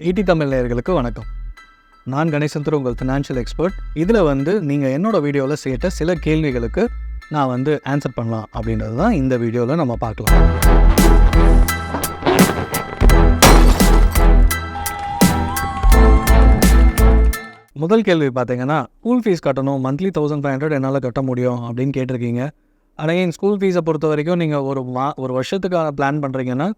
ED Tamil நேயர்களுக்கு வணக்கம். நான் கணேசன் திரு உங்கள் ஃபினான்ஷியல் எக்ஸ்பர்ட் இதில் வந்து நீங்கள் என்னோட வீடியோவில் கேட்ட சில கேள்விகளுக்கு நான் வந்து ஆன்சர் பண்ணலாம் அப்படின்றது தான் இந்த வீடியோவில் நம்ம பார்க்கலாம். முதல் கேள்வி பார்த்தீங்கன்னா ஸ்கூல் ஃபீஸ் கட்டணும் மந்த்லி தௌசண்ட் ஃபைவ் ஹண்ட்ரட் என்னால் கட்ட முடியும் அப்படின்னு கேட்டிருக்கீங்க. ஆனால் என் ஸ்கூல் ஃபீஸை பொறுத்த வரைக்கும் நீங்கள் ஒரு மா ஒரு வருஷத்துக்கான பிளான் பண்ணுறீங்கன்னா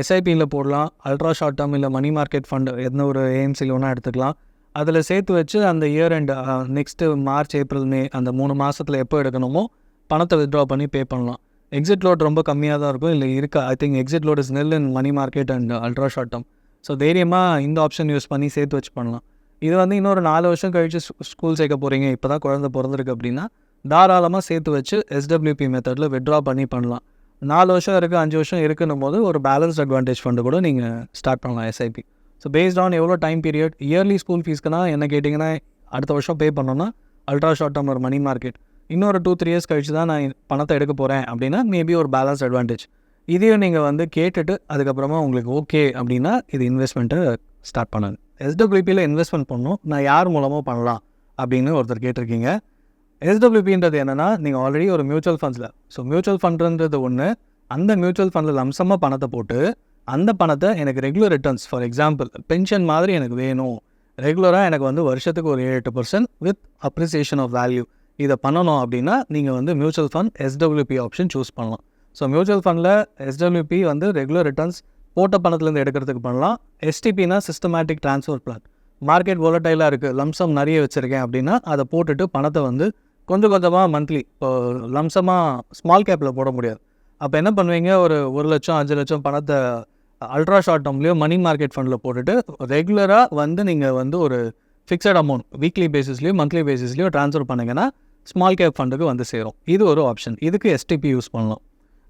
எஸ்ஐபியில் போடலாம் அல்ட்ரா ஷார்ட் டேர்ம் இல்லை மணி மார்க்கெட் ஃபண்ட் எந்த ஒரு ஏஎம்சியில் வேணால் எடுத்துக்கலாம். அதில் சேர்த்து வச்சு அந்த year and next March April May அந்த மூணு மாதத்தில் எப்போ எடுக்கணுமோ பணத்தை வித்ட்ரா பண்ணி பே பண்ணலாம். எக்ஸிட் லோட் ரொம்ப கம்மியாக தான் இருக்கும். இல்லை இருக்கா. I think exit load is nil in money market and ultra short term so தைரியமாக இந்த ஆப்ஷன் யூஸ் பண்ணி சேர்த்து வச்சு பண்ணலாம். இது வந்து இன்னொரு நாலு வருஷம் கழித்து ஸ்கூல் சேர்க்க போகிறீங்க இப்போ தான் குழந்தை பிறந்திருக்கு அப்படின்னா தாராளமாக சேர்த்து வச்சு எஸ்டபிள்யூபி மெத்தடில் வித்ட்ரா பண்ணி பண்ணலாம். நாலு வருஷம் இருக்குது அஞ்சு வருஷம் இருக்குன்னும் போது ஒரு பேலன்ஸ்ட் அட்வான்டேஜ் ஃபண்டு கூட நீங்கள் ஸ்டார்ட் பண்ணலாம் எஸ்ஐபி ஸோ பேஸ்ட் ஆன் எவ்வளோ டைம் பீரியட் இயர்லி ஸ்கூல் ஃபீஸ்க்குனா என்ன கேட்டிங்கன்னா அடுத்த வருஷம் பே பண்ணோன்னா அல்ட்ரா ஷார்ட் டேர்ம் ஒரு மணி மார்க்கெட் இன்னொரு டூ த்ரீ இயர்ஸ் கழிச்சு தான் நான் பணத்தை எடுக்க போகிறேன் அப்படின்னா மேபி ஒரு பேலன்ஸ் அட்வான்டேஜ் இதையும் நீங்கள் வந்து கேட்டுட்டு அதுக்கப்புறமா உங்களுக்கு ஓகே அப்படின்னா இது இன்வெஸ்ட்மெண்ட்டை ஸ்டார்ட் பண்ணுங்க எஸ்டபிள்யூபியில் இன்வெஸ்ட்மெண்ட் பண்ணணும் நான் யார் மூலமாக பண்ணலாம் அப்படின்னு ஒருத்தர் கேட்டிருக்கீங்க. எஸ்டபிள்யூபின்றது என்னென்னா நீங்கள் ஆல்ரெடி ஒரு மியூச்சுவல் ஃபண்ட்ஸில் ஸோ மியூச்சுவல் ஃபண்டுன்றது ஒன்று அந்த மியூச்சுவல் ஃபண்டில் லம்சமாக பணத்தை போட்டு அந்த பணத்தை எனக்கு regular returns for example pension மாதிரி எனக்கு வேணும். ரெகுலராக எனக்கு வந்து வருஷத்துக்கு ஒரு ஏழு எட்டு percent with appreciation of value இதை பண்ணணும் அப்படின்னா நீங்கள் வந்து mutual fund SWP option choose பண்ணலாம். ஸோ மியூச்சுவல் ஃபண்டில் எஸ்டபிள்யூபி வந்து ரெகுலர் ரிட்டர்ன்ஸ் போட்ட பணத்துலேருந்து எடுக்கிறதுக்கு பண்ணலாம். எஸ்டிபினா சிஸ்டமேட்டிக் ட்ரான்ஸ்ஃபர் பிளான் மார்க்கெட் volatile-ஆ இருக்குது லம்சம் நிறைய வச்சுருக்கேன் அப்படின்னா அதை போட்டுட்டு பணத்தை வந்து கொஞ்சம் கொஞ்சமாக மந்த்லி இப்போ லம்சமாக ஸ்மால் கேப்பில் போட முடியாது. அப்போ என்ன பண்ணுவீங்க? ஒரு ஒரு லட்சம் அஞ்சு லட்சம் பணத்தை அல்ட்ரா ஷார்ட் டேர்ம்லேயோ மணி மார்க்கெட் ஃபண்டில் போட்டுட்டு ரெகுலராக வந்து நீங்கள் வந்து ஒரு ஃபிக்ஸட் அமௌண்ட் வீக்லி பேசிஸ்லேயோ மந்த்லி பேசிஸ்லேயோ ட்ரான்ஸ்ஃபர் பண்ணிங்கன்னா ஸ்மால் கேப் ஃபண்டுக்கு வந்து சேரும். இது ஒரு ஆப்ஷன் இதுக்கு எஸ்டிபி யூஸ் பண்ணலாம்.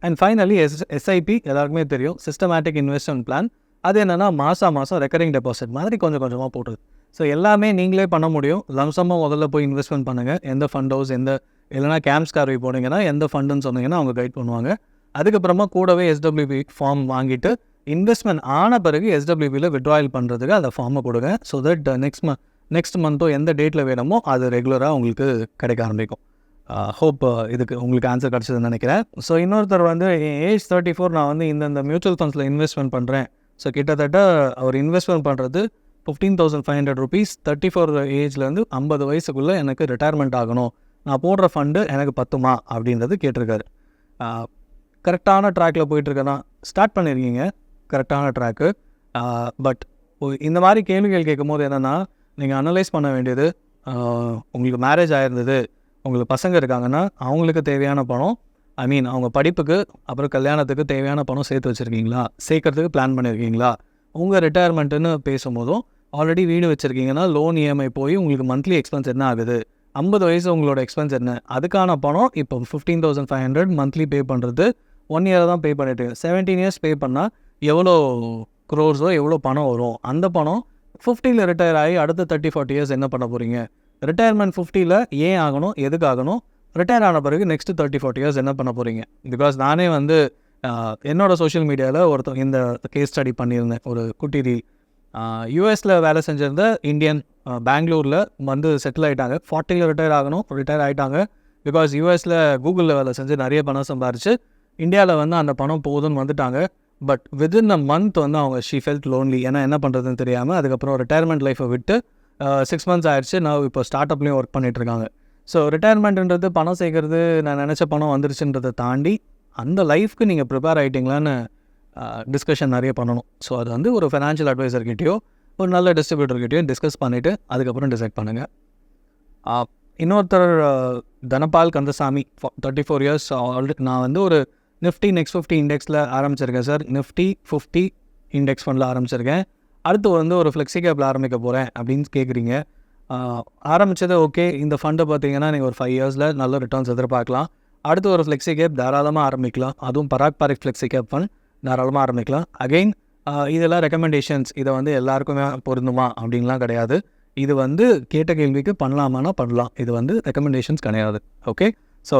அண்ட் ஃபைனலி எஸ் எஸ்ஐபி எல்லாருக்குமே தெரியும். சிஸ்டமேட்டிக் இன்வெஸ்ட்மெண்ட் பிளான் அது என்னென்னா மாதம் மாதம் ரெக்கரிங் டெபாசிட் மாதிரி கொஞ்சம் கொஞ்சமாக போட்டுது ஸோ எல்லாமே நீங்களே பண்ண முடியும். லம்சமாக முதல்ல போய் இன்வெஸ்ட்மெண்ட் பண்ணுங்கள் எந்த ஃபண்ட் ஹவுஸ் எந்த இல்லைனா கேம்ஸ் கார்வை போனீங்கன்னா எந்த ஃபண்டுன்னு சொன்னீங்கன்னா அவங்க கைட் பண்ணுவாங்க. அதுக்கப்புறமா கூடவே எஸ்டபிள்யூபி ஃபார்ம் வாங்கிட்டு இன்வெஸ்ட்மெண்ட் ஆன பிறகு எஸ்டபிள்யூபியில் விட்ராயல் பண்ணுறதுக்கு அந்த ஃபார்மை கொடுங்க. So that next month next மந்த்தோ எந்த டேட்டில் வேணுமோ அது ரெகுலராக உங்களுக்கு கிடைக்க ஆரம்பிக்கும். ஹோப் இதுக்கு உங்களுக்கு ஆன்சர் கிடச்சதுன்னு நினைக்கிறேன். ஸோ இன்னொருத்தர் வந்து ஏஜ் தேர்ட்டி ஃபோர் நான் வந்து இந்தந்த மியூச்சுவல் ஃபண்ட்ஸில் இன்வெஸ்ட்மெண்ட் பண்ணுறேன் ஸோ கிட்டத்தட்ட அவர் இன்வெஸ்ட்மெண்ட் பண்ணுறது fifteen thousand five hundred rupees thirty four ஏஜ்லேருந்து ஐம்பது வயசுக்குள்ளே எனக்கு ரிட்டையர்மெண்ட் ஆகணும். நான் போடுற ஃபண்டு எனக்கு பத்துமா? அப்படின்றது கேட்டிருக்காரு. கரெக்டான ட்ராக்கில் போயிட்டுருக்கேன்னா ஸ்டார்ட் பண்ணியிருக்கீங்க கரெக்டான ட்ராக்கு பட் இந்த மாதிரி கேள்விகள் கேட்கும் போது என்னென்னா நீங்கள் அனலைஸ் பண்ண வேண்டியது உங்களுக்கு மேரேஜ் ஆயிருந்தது உங்களுக்கு பசங்க இருக்காங்கன்னா அவங்களுக்கு தேவையான பணம் ஐ மீன் அவங்க படிப்புக்கு அப்புறம் கல்யாணத்துக்கு தேவையான பணம் சேர்த்து வச்சுருக்கீங்களா? சேர்க்கறதுக்கு பிளான் பண்ணியிருக்கீங்களா உங்கள் ரிட்டையர்மெண்ட்டுன்னு பேசும்போதும் ஆல்ரெடி வீடு வச்சுருக்கீங்கன்னா லோன் இஎம்ஐ போய் உங்களுக்கு மந்த்லி எக்ஸ்பென்ஸ் என்ன ஆகுது? ஐம்பது வயசு உங்களோட எக்ஸ்பென்ஸ் என்ன? அதுக்கான பணம் இப்போ fifteen thousand five hundred monthly pay பண்ணுறது ஒன் இயர் தான் பே பண்ணிட்டு செவன்டீன் இயர்ஸ் பே பண்ணால் எவ்வளோ க்ரோர்ஸோ எவ்வளோ பணம் வரும்? அந்த பணம் ஃபிஃப்டியில் ரிட்டையர் ஆகி அடுத்த தேர்ட்டி ஃபார்ட்டி இயர்ஸ் என்ன பண்ண போகிறீங்க ரிட்டையர்மெண்ட் ஃபிஃப்டியில் ஏன் ஆகணும்? எதுக்கு ஆகணும்? ரிட்டையர் ஆன பிறகு நெக்ஸ்ட் தேர்ட்டி ஃபார்ட்டி இயர்ஸ் என்ன பண்ண போகிறீங்க பிகாஸ் நானே வந்து என்னோடய சோஷியல் மீடியாவில் ஒருத்தர் இந்த கேஸ் ஸ்டடி பண்ணியிருந்தேன். ஒரு குட்டி ரீல் யூஎஸில் வேலை செஞ்சிருந்த இந்தியன் பெங்களூரில் வந்து செட்டில் ஆகிட்டாங்க ஃபார்ட்டியில் ரிட்டையர் ஆகணும். ரிட்டையர் ஆகிட்டாங்க பிகாஸ் யூஎஸில் கூகுளில் வேலை செஞ்சு நிறைய பணம் சம்பாரிச்சு இந்தியாவில் வந்து அந்த பணம் போகுதுன்னு வந்துட்டாங்க. பட் வித்தின் அ மந்த் வந்து அவங்க ஷீ ஃபெல்ட் லோன்லி ஏன்னா என்ன பண்ணுறதுன்னு தெரியாமல் அதுக்கப்புறம் ரிட்டையர்மெண்ட் லைஃப்பை விட்டு சிக்ஸ் மந்த்ஸ் ஆயிடுச்சு. நான் இப்போ ஸ்டார்ட் அப்லேயும் ஒர்க் பண்ணிகிட்ருக்காங்க இருக்காங்க. ஸோ ரிட்டையர்மெண்ட்டுன்றது பணம் சேர்க்கறது நான் நினச்ச பணம் வந்துருச்சுன்றதை தாண்டி அந்த லைஃப்க்கு நீங்கள் ப்ரிப்பேர் ஆகிட்டீங்களான்னு டிஸ்கஷன் நிறைய பண்ணணும். ஸோ அது வந்து ஒரு ஃபினான்ஷியல் அட்வைசர்கிட்டயோ ஒரு நல்ல டிஸ்ட்ரிபியூட்டர்கிட்டயோ டிஸ்கஸ் பண்ணிவிட்டு அதுக்கப்புறம் டிசைட் பண்ணுங்கள் இன்னொருத்தர் Dhanapal Kandasamy thirty four years already நான் வந்து ஒரு நிஃப்டி நெக்ஸ்ட் ஃபிஃப்டி இண்டெக்ஸில் ஆரம்பிச்சிருக்கேன் சார். நிஃப்டி ஃபிஃப்டி இண்டெக்ஸ் ஃபண்டில் ஆரம்பிச்சிருக்கேன். அடுத்து வந்து ஒரு ஃப்ளெக்ஸி கேப்பில் ஆரம்பிக்க போகிறேன் அப்படின்னு கேட்குறீங்க ஆரம்பித்தது ஓகே இந்த ஃபண்டை பார்த்தீங்கன்னா நீங்கள் ஒரு ஃபைவ் இயர்ஸில் நல்ல ரிட்டர்ன்ஸ் எதிர்பார்க்கலாம். அடுத்து ஒரு ஃப்ளெக்ஸி கேப் தாராளமாக ஆரம்பிக்கலாம். அதுவும் Parag Parikh flexi cap fund தாராளமாக ஆரம்பிக்கலாம். அகெயின் இதெல்லாம் ரெக்கமெண்டேஷன்ஸ் இதை வந்து எல்லாருக்குமே பொருந்துமா? அப்படின்லாம் கிடையாது. இது வந்து கேட்ட கேள்விக்கு பண்ணலாமான்னா பண்ணலாம். இது வந்து ரெக்கமெண்டேஷன்ஸ் கிடையாது. ஓகே ஸோ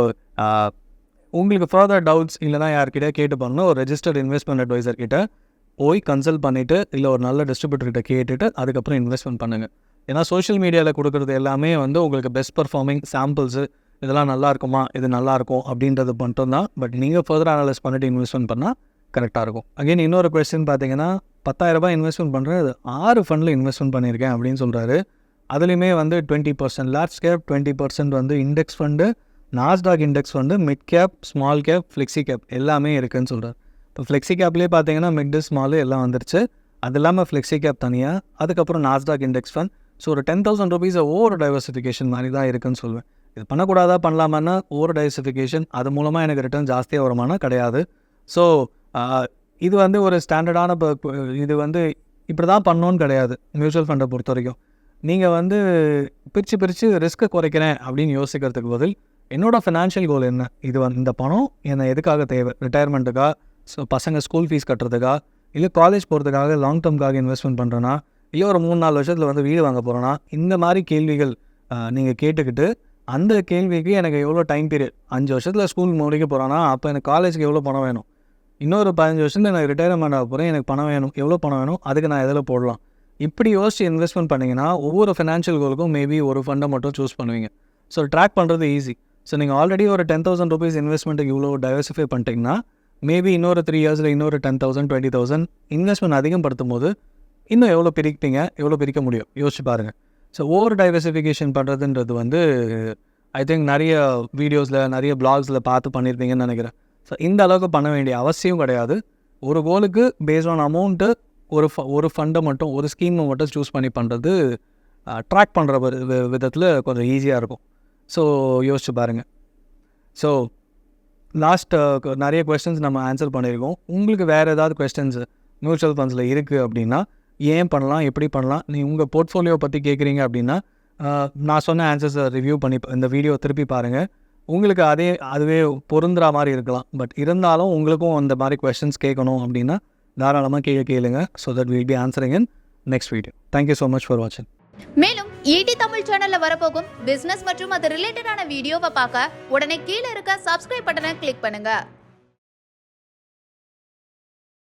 உங்களுக்கு ஃபர்தர் டவுட்ஸ் இல்லைனா யார்கிட்ட கேட்டு பண்ணணும் ஒரு ரெஜிஸ்டர்ட் இன்வெஸ்ட்மெண்ட் அட்வைசர் கிட்ட போய் கன்சல்ட் பண்ணிவிட்டு இல்லை ஒரு நல்ல டிஸ்ட்ரிபியூட்டர்கிட்ட கேட்டுட்டு அதுக்கப்புறம் இன்வெஸ்ட்மெண்ட் பண்ணுங்கள் ஏன்னா சோஷியல் மீடியாவில் கொடுக்குறது எல்லாமே வந்து உங்களுக்கு பெஸ்ட் பர்ஃபார்மிங் சாம்பிள்ஸு இதெல்லாம் நல்லா இருக்குமா? இது நல்லாயிருக்கும் அப்படின்றது மட்டும்தான். பட் நீங்கள் ஃபர்தர் அனலைஸ் பண்ணிட்டு இன்வெஸ்ட்மெண்ட் பண்ணால் கரெக்டாக இருக்கும். அகைன் இன்னொரு கொஸ்டின் பார்த்தீங்கன்னா பத்தாயிரரூபா இன்வெஸ்ட்மெண்ட் பண்ணுறேன் அது ஆறு ஃபண்டில் இன்வெஸ்ட்மெண்ட் பண்ணியிருக்கேன் அப்படின்னு சொல்கிறாரு அதுலேயுமே வந்து twenty percent large cap twenty percent வந்து index fund Nasdaq index fund mid cap small cap flexi cap எல்லாமே இருக்குதுன்னு சொல்கிறார் இப்போ ஃப்ளெக்ஸி கேப்லேயே பார்த்தீங்கன்னா மிட்டு ஸ்மாலு எல்லாம் வந்துருச்சு. அது இல்லாமல் ஃப்ளெக்ஸி கேப் தனியாக அதுக்கப்புறம் நாஸ்டாக் இண்டெக்ஸ் ஃபண்ட் ஸோ ஒரு ten thousand rupees over diversification மாதிரி தான் இருக்குன்னு சொல்லுவேன் இது பண்ணக்கூடாதா பண்ணலாமான்னா ஓவர் டைவர்சிஃபிகேஷன் அது மூலமாக எனக்கு ரிட்டர்ன் ஜாஸ்தியாக வருமானா கிடையாது. ஸோ இது வந்து ஒரு ஸ்டாண்டர்டான இது வந்து இப்படி தான் பண்ணணும்னு கிடையாது மியூச்சுவல் ஃபண்டை பொறுத்த வரைக்கும் நீங்கள் வந்து பிரித்து பிரித்து ரிஸ்க்கை குறைக்கிறேன் அப்படின்னு யோசிக்கிறதுக்கு பதில் என்னோடய ஃபினான்ஷியல் கோல் என்ன? இது வந்து இந்த பணம் என்னை எதுக்காக தேவை? ரிட்டையர்மெண்ட்டுக்கா ஸோ பசங்க ஸ்கூல் ஃபீஸ் கட்டுறதுக்கா? இல்லை காலேஜ் போகிறதுக்காக லாங் டேர்ம்காக இன்வெஸ்ட்மெண்ட் பண்ணுறேன்னா இல்லை ஒரு மூணு நாலு வருஷத்தில் வந்து வீடு வாங்க போகிறோன்னா இந்த மாதிரி கேள்விகள் நீங்கள் கேட்டுக்கிட்டு அந்த கேள்விக்கு எனக்கு எவ்வளோ டைம் பீரியட் அஞ்சு வருஷத்தில் ஸ்கூல் முடிக்க போகிறோன்னா அப்போ எனக்கு காலேஜுக்கு எவ்வளோ பணம் வேணும்? இன்னொரு பதினஞ்சு வருஷத்தில் எனக்கு ரிட்டையர்மெண்ட் ஆக போகிறேன் எனக்கு பணம் வேணும். எவ்வளோ பணம் வேணும்? அதுக்கு நான் எதில் போடலாம்? இப்படி யோசிச்சு இன்வெஸ்ட்மெண்ட் பண்ணிங்கன்னா ஒவ்வொரு ஃபினான்ஷியல் கோலுக்கும் மேபி ஒரு ஃபண்டை மட்டும் சூஸ் பண்ணுவீங்க. ஸோ ட்ராக் பண்ணுறது ஈஸி ஸோ நீங்கள் ஆல்ரெடி ஒரு டென் தௌசண்ட் ருபீஸ் இன்வெஸ்ட்மெண்ட்டுக்கு இவ்வளோ டைவர்சிஃபை பண்ணிட்டீங்கன்னா மேபி இன்னொரு த்ரீ இயர்ஸில் இன்னொரு ten thousand twenty thousand investment அதிகப்படுத்தும் போது இன்னும் எவ்வளோ பிரிப்பீங்க? எவ்வளோ பிரிக்க முடியும்? யோசிச்சு பாருங்கள் ஸோ ஓவர் டைவர்சிஃபிகேஷன் பண்ணுறதுன்றது வந்து ஐ திங்க் நிறைய வீடியோஸில் நிறைய பிளாக்ஸில் பார்த்து பண்ணியிருப்பீங்கன்னு நினைக்கிறேன். ஸோ இந்த அளவுக்கு பண்ண வேண்டிய அவசியம் கிடையாது. ஒரு கோலுக்கு பேஸ்ட் ஆன் அமௌண்ட்டு ஒரு ஃப ஒரு ஃபண்டை மட்டும் ஒரு ஸ்கீமை மட்டும் சூஸ் பண்ணி பண்ணுறது ட்ராக் பண்ணுற விதத்தில் கொஞ்சம் ஈஸியாக இருக்கும். ஸோ யோசிச்சு பாருங்கள் ஸோ லாஸ்ட் நிறைய கொஸ்டின்ஸ் நம்ம ஆன்சர் பண்ணியிருக்கோம். உங்களுக்கு வேறு ஏதாவது கொஸ்டின்ஸ் மியூச்சுவல் ஃபண்ட்ஸில் இருக்குது அப்படின்னா ஏன் பண்ணலாம் எப்படி பண்ணலாம் நீ உங்கள் போர்ட்ஃபோலியோ பற்றி கேட்குறீங்க அப்படின்னா நான் சொன்ன ஆன்சர்ஸை ரிவ்யூ பண்ணி இந்த வீடியோ திருப்பி பாருங்கள் உங்களுக்கு அதே அதுவே பொருந்துற மாதிரி இருக்கலாம். பட் இருந்தாலும் உங்களுக்கும் அந்த மாதிரி கொஷின்ஸ் கேட்கணும் அப்படின்னா தாராளமாக கீழே கேளுங்க. So that will be answering in next video thank you so much for வாட்சிங் மேலும் ஈடி தமிழ் சேனல்ல வரப்போகும் பிசினஸ் மற்றும் அது ரிலேட்டடான வீடியோவை பார்க்க உடனே கீழே இருக்க சப்ஸ்கிரைப் பட்டனை கிளிக் பண்ணுங்க.